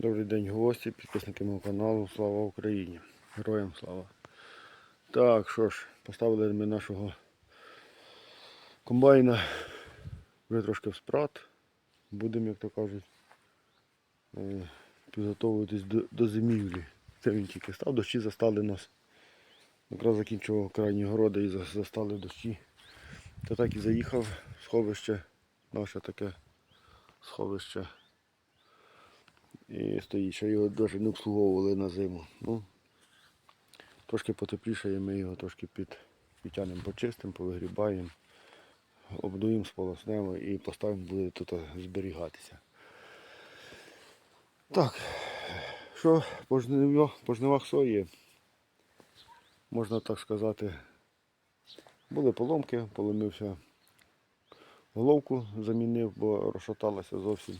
Добрий день гості, підписники мого каналу. Слава Україні! Героям слава! Так, що ж, поставили ми нашого комбайна вже трошки в спрат. Будемо, як то кажуть, е, підготовуватись до, до зимівлі. Це він тільки став, дощі застали нас. Якраз закінчував крайні городи і застали дощі. Та так і заїхав сховище, наше таке сховище. І стоїть, що його навіть не обслуговували на зиму. Ну, трошки потеплішає, ми його трошки під, підтягнемо, почистимо, повигрібаємо, обдуємо, сполоснемо і поставимо, буде тут зберігатися. Так, що по по жнивах сої, можна так сказати, були поломки, поломився головку, замінив, бо розшаталася зовсім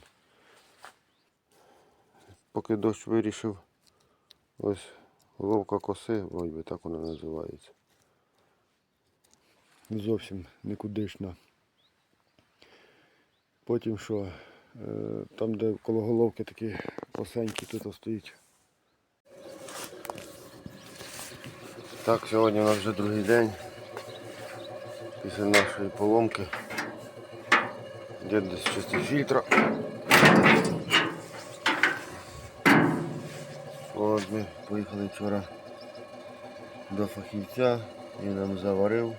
поки дощ вирішив, ось головка коси, ой би так вона називається. Зовсім нікудишна. Потім що, е, там де коло головки такі косенькі тут стоїть. Так, сьогодні у нас вже другий день. Після нашої поломки. Де десь чистий фільтра. От ми поїхали вчора до фахівця, він нам заварив.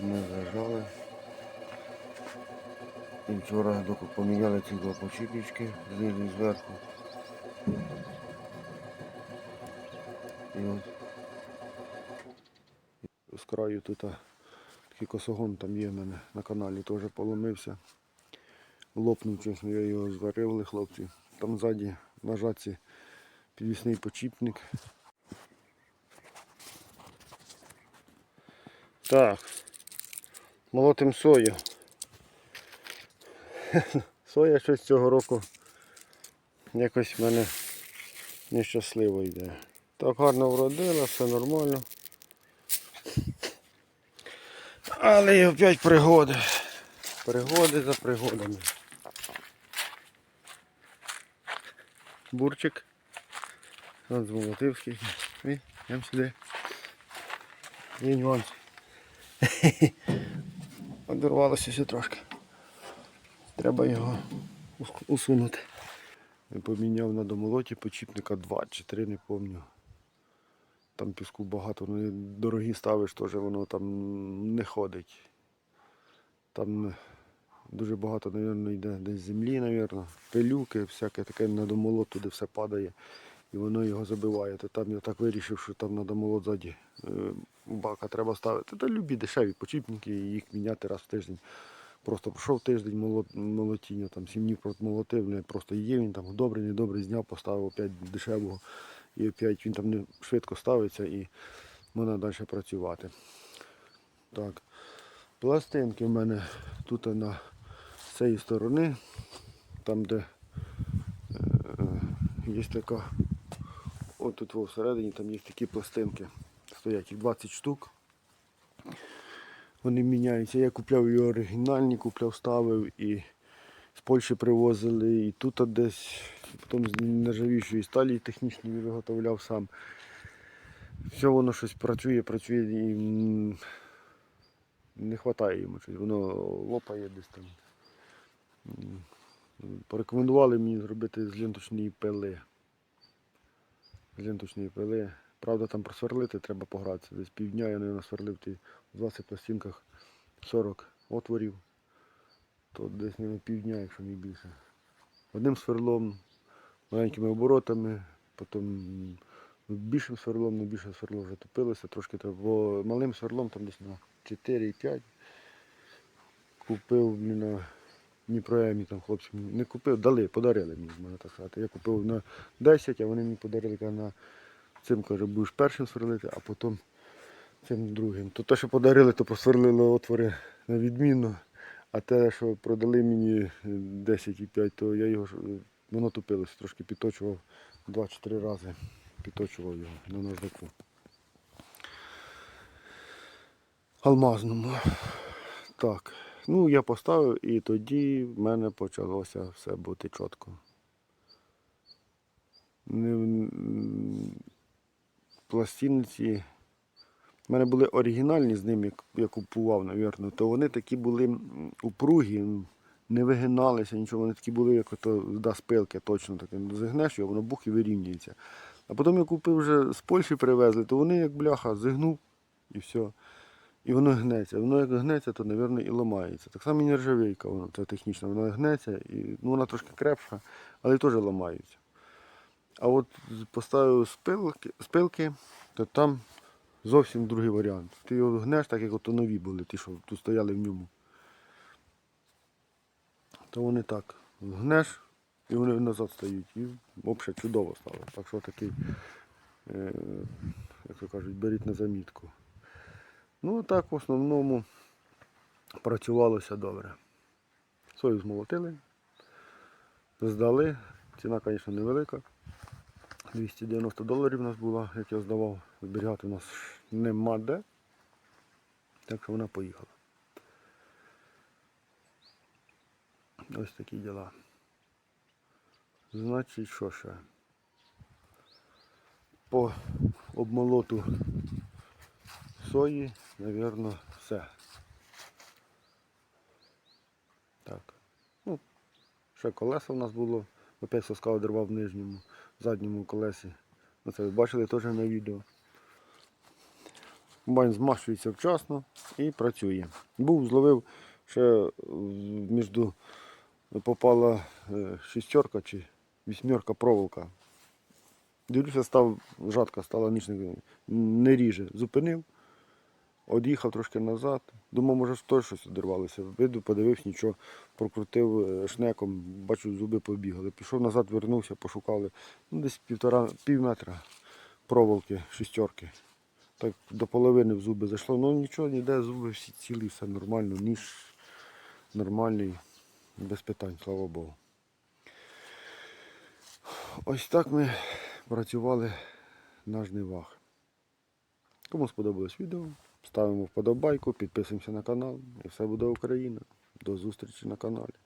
Ми зажали. І вчора поміняли ці два почіпнички знизу і зверху. І от з краю тут такий косогон там є в мене на каналі, теж поломився лопнув, чесно, я його зварили, хлопці. Там ззаді на жатці підвісний почіпник. Так, молотим сою. Соя щось цього року якось в мене нещасливо йде. Так гарно вродила, все нормально. Але і опять пригоди. Пригоди за пригодами. Бурчик. От золотив скільки. І йдемо сюди. Є нюанс. Одорвалося все трошки. Треба його усунути. Я поміняв на домолоті почіпника 2 чи 3, не пам'ятаю. Там піску багато, ну дорогі ставиш, теж воно там не ходить. Там дуже багато, мабуть, йде десь землі, мабуть, пилюки, всяке таке на домолот туди все падає. І воно його забиває. То там я так вирішив, що там на домолот ззаді е, бака треба ставити. Та любі дешеві почіпники, їх міняти раз в тиждень. Просто пройшов тиждень молот, молотіння, там сім днів молотив, просто є він там добрий, недобрий, зняв, поставив опять дешевого. І опять він там не швидко ставиться і можна далі працювати. Так. Пластинки в мене тут на з цієї сторони, там де е, є така, от тут всередині там є такі пластинки. Стоять їх 20 штук. Вони міняються. Я купляв і оригінальні, купляв, ставив і з Польщі привозили, і тут десь, потім з нержавіючої сталі технічної виготовляв сам. Все воно щось працює, працює і не вистачає йому щось, воно лопає десь там. Порекомендували мені зробити з ленточної пили. З ленточної пили. Правда, там просверлити треба погратися. Десь півдня я не насверлив ті в 20 пластинках 40 отворів. То десь не півдня, якщо не більше. Одним сверлом, маленькими оборотами, потім більшим сверлом, не більше сверло вже топилося, трошки бо малим сверлом там десь на 4,5 купив на Дніпроемі там хлопці не купив, дали, подарили мені, можна так сказати. Я купив на 10, а вони мені подарили на цим каже, будеш першим сверлити, а потім цим другим. То те, що подарили, то просверлили отвори на відмінно. А те, що продали мені 10,5, то я його воно тупилося, трошки підточував 2-4 рази. Підточував його на наждаку. Алмазному. Так, Ну, я поставив і тоді в мене почалося все бути чітко. Пластинці. У мене були оригінальні з ними, як я купував, навірно, то вони такі були упругі, не вигиналися, нічого, вони такі були, як ото да, спилки, точно таке. Ну, Зігнеш його, воно бух і вирівнюється. А потім я купив вже з Польщі привезли, то вони як бляха зігнув і все. І воно гнеться. Воно як гнеться, то, мабуть, і ламається. Так само і нержавійка, воно це технічно, воно гнеться, і, ну, вона трошки крепша, але теж ламається. А от поставив спилки, спилки, то там зовсім другий варіант. Ти його гнеш, так як ото нові були, ті, що тут стояли в ньому. То вони так гнеш, і вони назад стають. І взагалі чудово стало. Так що такий, е, як то кажуть, беріть на замітку. Ну так в основному працювалося добре. Сою змолотили, здали. Ціна, звісно, невелика. 290 доларів у нас була, як я здавав. Зберігати у нас нема де. Так що вона поїхала. Ось такі діла. Значить, що ще? По обмолоту сої, напевно, все. Так. Ну, ще колеса у нас було. Опять соска одервав в нижньому, в задньому колесі. Ну, це ви бачили теж на відео. Комбайн змащується вчасно і працює. Був, зловив ще між попала е, шістерка чи вісьмерка проволока. Дивлюся, став жатка, стала ніч не, не ріже. Зупинив, од'їхав трошки назад. Думав, може теж щось одірвалося. Виду, подивився, нічого, прокрутив е, шнеком, бачу, зуби побігали. Пішов назад, вернувся, пошукали. Ну, десь півтора, пів метра проволоки, шістерки. Так до половини в зуби зайшло. Ну нічого, ніде, зуби всі цілі, все нормально, ніж нормальний, без питань, слава Богу. Ось так ми працювали на жнивах. Кому сподобалось відео, ставимо вподобайку, підписуємося на канал і все буде Україна. До зустрічі на каналі.